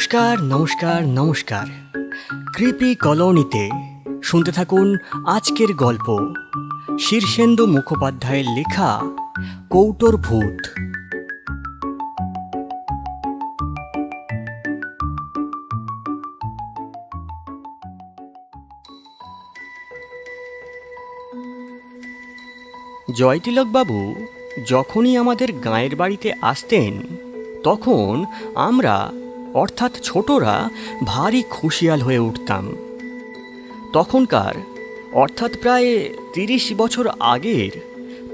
নমস্কার নমস্কার নমস্কার। কৃপি কলোনিতে শুনতে থাকুন আজকের গল্প, শীর্ষেন্দু মুখোপাধ্যায়ের লেখা কৌটোর ভূত। জয়তিলকবাবু যখনই আমাদের গাঁয়ের বাড়িতে আসতেন, তখন আমরা অর্থাৎ ছোটরা ভারী খুশিয়াল হয়ে উঠতাম। তখনকার, অর্থাৎ প্রায় তিরিশ বছর আগের,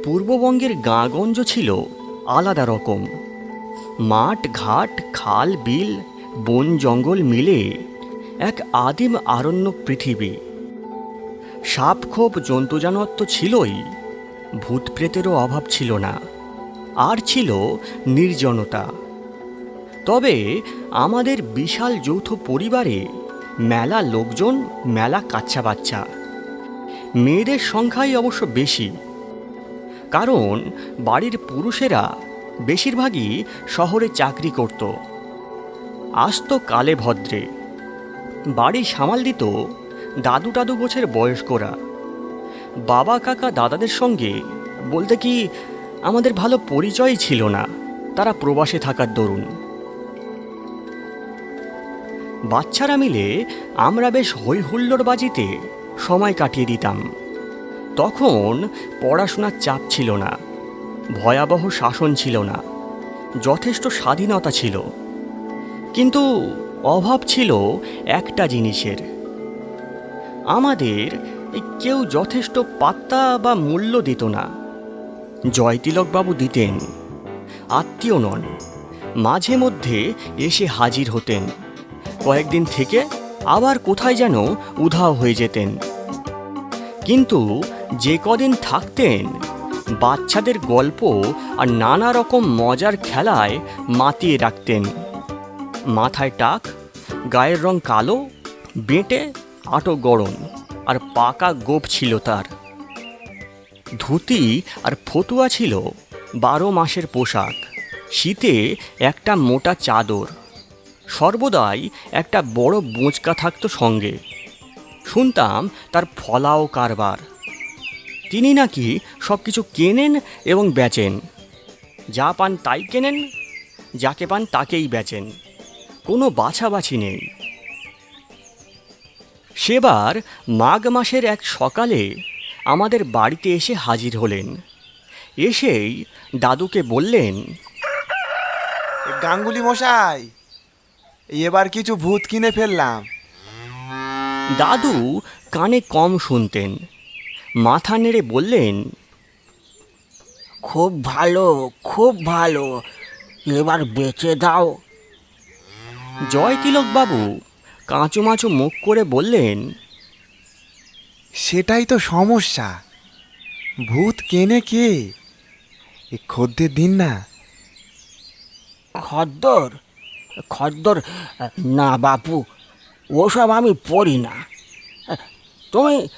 পূর্ববঙ্গের গাঁগঞ্জ ছিল আলাদা রকম। মাঠ, ঘাট, খাল, বিল, বন, জঙ্গল মিলে এক আদিম আরণ্য পৃথিবী। সাপ খোপ জন্তু জানোয়ার তো ছিলই ভূত প্রেতেরও অভাব ছিল না। আর ছিল নির্জনতা। তবে আমাদের বিশাল যৌথ পরিবারে মেলা লোকজন, মেলা কাচ্চা বাচ্চা মেয়েদের সংখ্যাই অবশ্য বেশি। কারণ বাড়ির পুরুষেরা বেশিরভাগই শহরে চাকরি করত। আসতো কালে ভদ্রে। বাড়ি সামাল দিত দাদু টাদু গোছের বয়স্করা। বাবা কাকা দাদাদের সঙ্গে বলতে কি, আমাদের ভালো পরিচয় ছিল না। তারা প্রবাসে থাকার দরুন। বাচ্চারা মিলে আমরা বেশ হই হুল্লোড় বাজিতে সময় কাটিয়ে দিতাম। তখন পড়াশোনার চাপ ছিল না, ভয়াবহ শাসন ছিল না, যথেষ্ট স্বাধীনতা ছিল। কিন্তু অভাব ছিল একটা জিনিসের। আমাদের কেউ যথেষ্ট পাত্তা বা মূল্য দিত না। জয়তিলকবাবু দিতেন, আত্মীয় নন, মাঝে মধ্যে এসে হাজির হতেন। কয়েকদিন থেকে আবার কোথায় যেন উধাও হয়ে যেতেন। কিন্তু যে কদিন থাকতেন, বাচ্চাদের গল্প আর নানা রকম মজার খেলায় মাতিয়ে রাখতেন। মাথায় টাক, গায়ের রং কালো, বেঁটে আটো গরম আর পাকা গোপ ছিল তার। ধুতি আর ফতুয়া ছিল বারো মাসের পোশাক। শীতে একটা মোটা চাদর। সর্বদাই একটা বড় বোঁচকা থাকতো সঙ্গে। শুনতাম তার ফলাও কারবার। তিনি নাকি সব কিছু কেনেন এবং বেচেন। যা পান তাই কেনেন, যাকে পান তাকেই বেচেন। কোনো বাছাবাছি নেই। সেবার মাঘ মাসের এক সকালে আমাদের বাড়িতে এসে হাজির হলেন। এসেই দাদুকে বললেন, গাঙ্গুলি মশাই এবার কিছু ভূত কিনে ফেললাম। দাদু কানে কম শুনতেন। মাথা নেড়ে বললেন খুব ভালো খুব ভালো। এবার বেচে দাও। জয় বাবু কাঁচু মাচু মুখ করে বললেন সেটাই তো সমস্যা। ভূত কেনে কে? খদ্দের দিন না। খদ্দর? খদ্দর না বাপু ওসব আমি পড়ি না। তুমি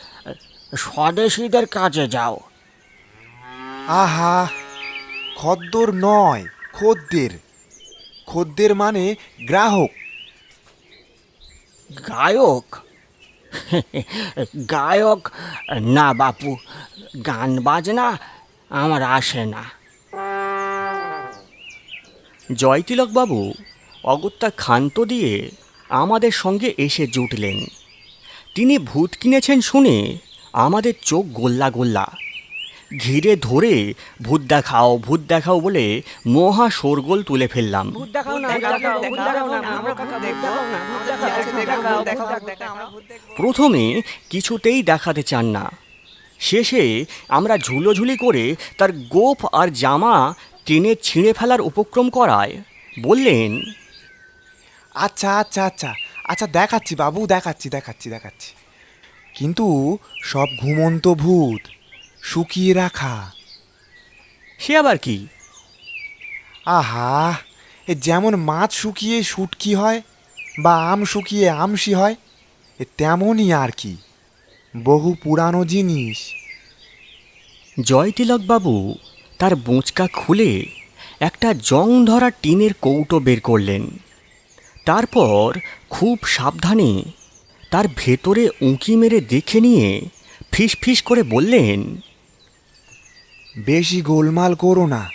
স্বদেশীদের কাছে যাও। আহা খদ্দর নয় খদ্দের। খদ্দের মানে গ্রাহক। গায়ক? গায়ক? না বাপু গান বাজনা আমার আসে না। জয়তিলকবাবু অগত্যা ক্ষান্ত দিয়ে আমাদের সঙ্গে এসে জুটলেন। তিনি ভূত কিনেছেন শুনে আমাদের চোখ গোল্লা গোল্লা। ঘিরে ধরে ভূত দেখাও ভূত দেখাও বলে মহা শোরগোল তুলে ফেললাম। প্রথমে কিছুতেই দেখাতে চান না। শেষে আমরা ঝুলোঝুলি করে তার গোপ আর জামা টেনে ছিঁড়ে ফেলার উপক্রম করায় বললেন আচ্ছা আচ্ছা আচ্ছা। আচ্ছা দেখাচ্ছি বাবু দেখাচ্ছি দেখাচ্ছি দেখাচ্ছি। কিন্তু সব ঘুমন্ত ভূত শুকিয়ে রাখা। সে আবার কি? আহা এ যেমন মাছ শুকিয়ে শুটকি হয় বা আম শুকিয়ে আমসি হয় এ তেমনই আর কি। বহু পুরানো জিনিস। জয়তিলকবাবু তার বোঁচকা খুলে একটা জং ধরা টিনের কৌটো বের করলেন। তারপর খুব সাবধানে তার ভেতরে উঁকি মেরে দেখে নিয়ে ফিস ফিস করে বললেন বেশি গোলমাল করো না।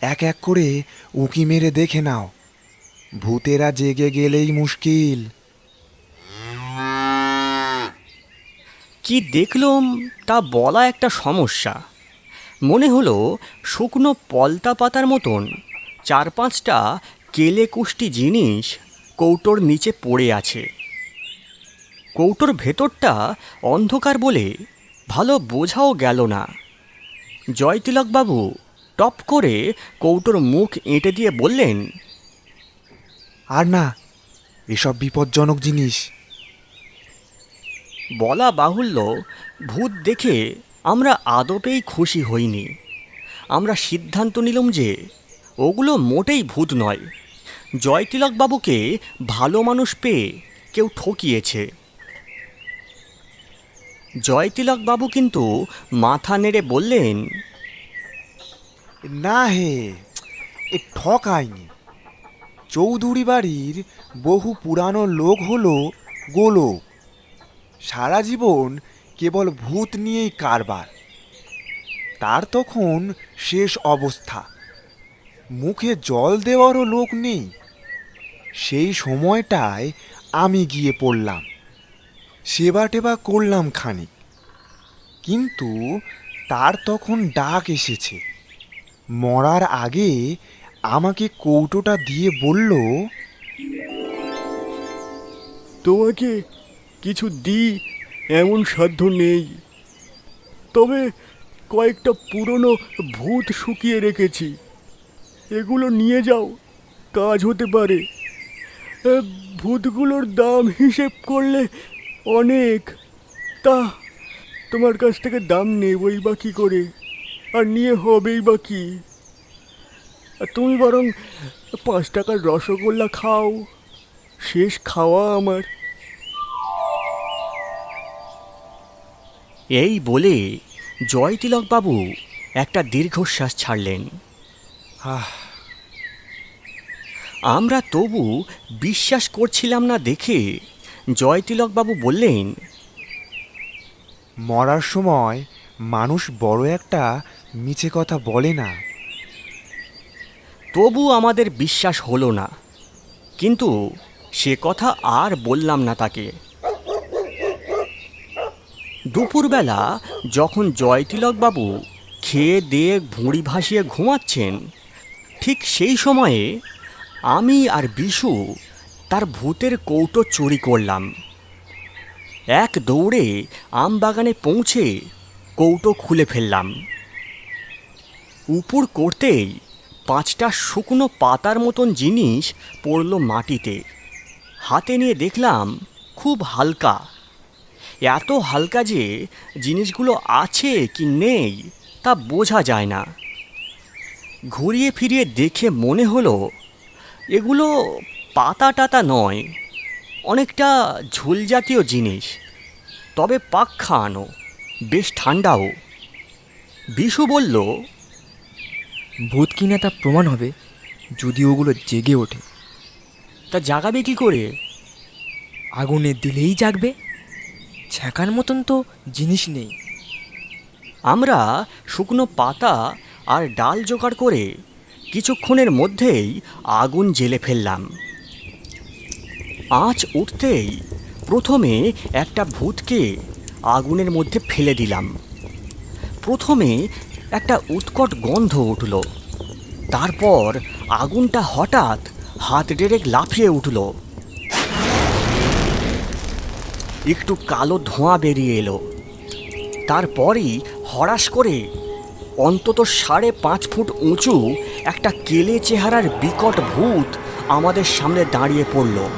এক এক করে উঁকি মেরে দেখে নাও। ভূতেরা জেগে গেলেই মুশকিল। কি দেখলাম তা বলা একটা সমস্যা। মনে হলো শুকনো পলতা পাতার মতন চার পাঁচটা কেলে কুষ্টি জিনিস কৌটোর নিচে পড়ে আছে। কৌটোর ভেতরটা অন্ধকার বলে ভালো বোঝাও গেল না। জয়তিলকবাবু টপ করে কৌটোর মুখ এঁটে দিয়ে বললেন আর না এসব বিপজ্জনক জিনিস। বলা বাহুল্য ভূত দেখে আমরা আদপেই খুশি হইনি। আমরা সিদ্ধান্ত নিলাম যে ওগুলো মোটেই ভূত নয়। জয়তিলকবাবুকে ভালো মানুষ পেয়ে কেউ ঠকিয়েছে। জয়তিলকবাবু কিন্তু মাথা নেড়ে বললেন, না হে, এ ঠকায়নি চৌধুরী বাড়ির বহু পুরানো লোক হলো গোলক। সারা জীবন কেবল ভূত নিয়েই কারবার। তার তখন শেষ অবস্থা। মুখে জল দেওয়ারও লোক নেই। সেই সময়টায় আমি গিয়ে পড়লাম। সেবা টেবা করলাম খানিক। কিন্তু তার তখন ডাক এসেছে। মরার আগে আমাকে কৌটোটা দিয়ে বলল, তোমাকে কিছু দিই, এমন সাধ্য নেই। তবে কয়েকটা পুরনো ভূত শুকিয়ে রেখেছি। এগুলো নিয়ে যাও, কাজ হতে পারে। ভূতগুলোর দাম হিসেব করলে অনেক। তা তোমার কাছ থেকে দাম নেবই বা কী করে? আর নিয়ে হবেই বা কী? আর তুমি বরং পাঁচ টাকার রসগোল্লা খাও। শেষ খাওয়া আমার। এই বলে জয়তিলকবাবু একটা দীর্ঘশ্বাস ছাড়লেন। আহ আমরা তবু বিশ্বাস করছিলাম না দেখে জয়তিলকবাবু বললেন মরার সময় মানুষ বড় একটা মিছে কথা বলে না। তবু আমাদের বিশ্বাস হলো না কিন্তু সে কথা আর বললাম না তাকে। দুপুরবেলা যখন জয়তিলকবাবু খেয়ে দিয়ে ভুঁড়ি ভাসিয়ে ঘুমাচ্ছেন ঠিক সেই সময়ে আমি আর বিশু তার ভূতের কৌটো চুরি করলাম। এক দৌড়ে আম বাগানে পৌঁছে কৌটো খুলে ফেললাম। উপর করতেই পাঁচটা শুকনো পাতার মতন জিনিস পড়ল মাটিতে। হাতে নিয়ে দেখলাম খুব হালকা। এত হালকা যে জিনিসগুলো আছে কি নেই তা বোঝা যায় না। ঘুরিয়ে ফিরিয়ে দেখে মনে হলো এগুলো পাতা টাতা নয় অনেকটা ঝোল জাতীয় জিনিস। তবে পাক খাওয়ানো বেশ ঠান্ডাও। বিশু বলল ভূত কিনা তা প্রমাণ হবে যদি ওগুলো জেগে ওঠে। তা জাগাবে কি করে? আগুনে দিলেই জাগবে। ছ্যাঁকার মতন তো জিনিস নেই। আমরা শুকনো পাতা আর ডাল জোগাড় করে কিছুক্ষণের মধ্যেই আগুন জেলে ফেললাম। আঁচ উঠতেই প্রথমে একটা ভূতকে আগুনের মধ্যে ফেলে দিলাম। প্রথমে একটা উৎকট গন্ধ উঠল। তারপর আগুনটা হঠাৎ হাত ডেরেক লাফিয়ে উঠল। একটু কালো ধোঁয়া বেরিয়ে এলো। তারপরই হরাস করে অন্তত সাড়ে পাঁচ ফুট উঁচু একটা কেলে চেহারার বিকট ভূত আমাদের সামনে দাঁড়িয়ে পড়ল।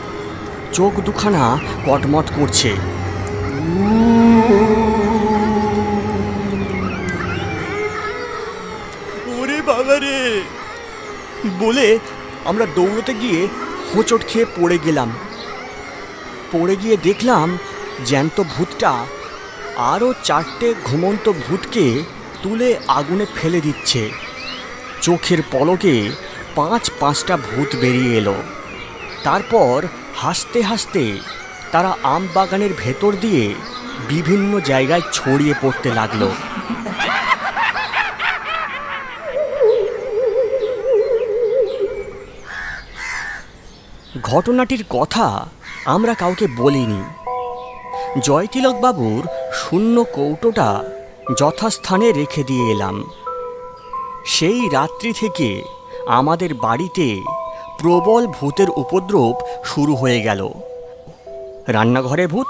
চোখ দুখানা কটমট করছে। ওরে বলে আমরা দৌড়তে গিয়ে হোঁচট খেয়ে পড়ে গেলাম। পড়ে গিয়ে দেখলাম জ্যান্ত ভূতটা আরও চারটে ঘুমন্ত ভূতকে তুলে আগুনে ফেলে দিচ্ছে। চোখের পলকে পাঁচ পাঁচটা ভূত বেরিয়ে এলো। তারপর হাসতে হাসতে তারা আম বাগানের ভেতর দিয়ে বিভিন্ন জায়গায় ছড়িয়ে পড়তে লাগল। ঘটনাটির কথা আমরা কাউকে বলিনি। জয়তিলক বাবুর শূন্য কৌটোটা যথাস্থানে রেখে দিয়ে এলাম। সেই রাত্রি থেকে আমাদের বাড়িতে প্রবল ভূতের উপদ্রব শুরু হয়ে গেল। রান্নাঘরে ভূত,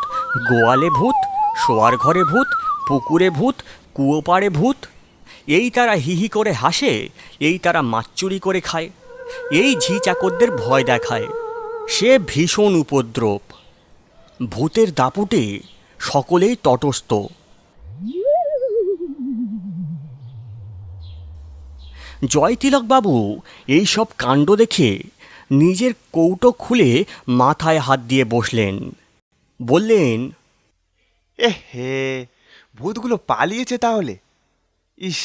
গোয়ালে ভূত, শোয়ার ঘরে ভূত, পুকুরে ভূত, কুয়োপাড়ে ভূত। এই তারা হিহি করে হাসে, এই তারা মাছ চুরি করে খায়, এই ঝি চাকরদের ভয় দেখায়। সে ভীষণ উপদ্রব। ভূতের দাপুটে সকলেই তটস্থ। জয়তিলকবাবু এইসব কাণ্ড দেখে নিজের কৌটো খুলে মাথায় হাত দিয়ে বসলেন। বললেন এ হে ভূতগুলো পালিয়েছে তাহলে? ইস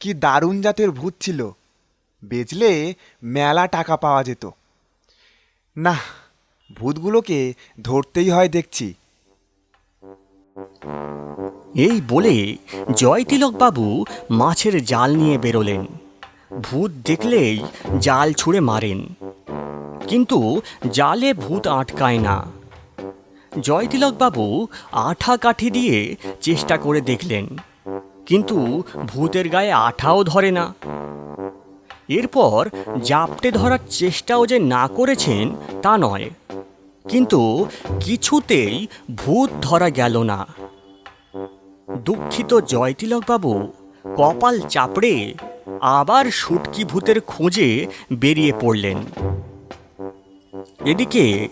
কি দারুণ জাতের ভূত ছিল। বেচলে মেলা টাকা পাওয়া যেত। না ভূতগুলোকে ধরতেই হয় দেখছি। এই বলে জয়তিলকবাবু মাছের জাল নিয়ে বেরোলেন। ভূত দেখলেই জাল ছুঁড়ে মারেন। কিন্তু জালে ভূত আটকায় না। জয়তিলকবাবু আঠা কাঠি দিয়ে চেষ্টা করে দেখলেন, কিন্তু ভূতের গায়ে আঠাও ধরে না। এরপর জাপটে ধরার চেষ্টাও যে না করেছেন তা নয়, কিন্তু কিছুতেই ভূত ধরা গেল না। দুঃখিত জয়তিলকবাবু কপাল চাপড়ে আবার সুটকি ভূতের খোঁজে বেরিয়ে পড়লেন। এদিকে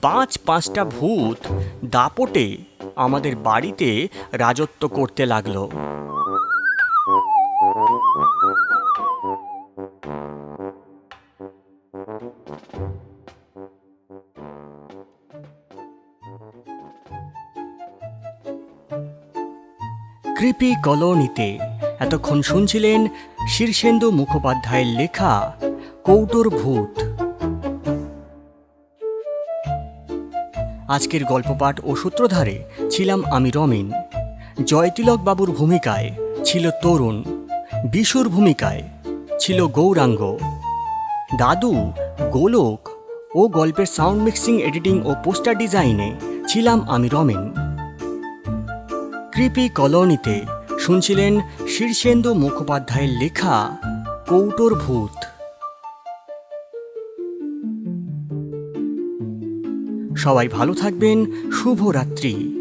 পাঁচ পাঁচটা ভূত দাপটে আমাদের বাড়িতে রাজত্ব করতে লাগল। কৃপি কলোনিতে এতক্ষণ শুনছিলেন শীর্ষেন্দু মুখোপাধ্যায়ের লেখা কৌটোর ভূত। আজকের গল্প পাঠ ও সূত্রধারে ছিলাম আমি রমিন। জয়তিলক বাবুর ভূমিকায় ছিল তরুণ। বিশুর ভূমিকায় ছিল গৌরাঙ্গ। দাদু, গোলক ও গল্পের সাউন্ড মিক্সিং, এডিটিং ও পোস্টার ডিজাইনে ছিলাম আমি রমিন। কৃপি কলোনিতে শুনছিলেন শীর্ষেন্দু মুখোপাধ্যায়ের লেখা কৌটোর ভূত সবাই ভালো থাকবেন শুভরাত্রি।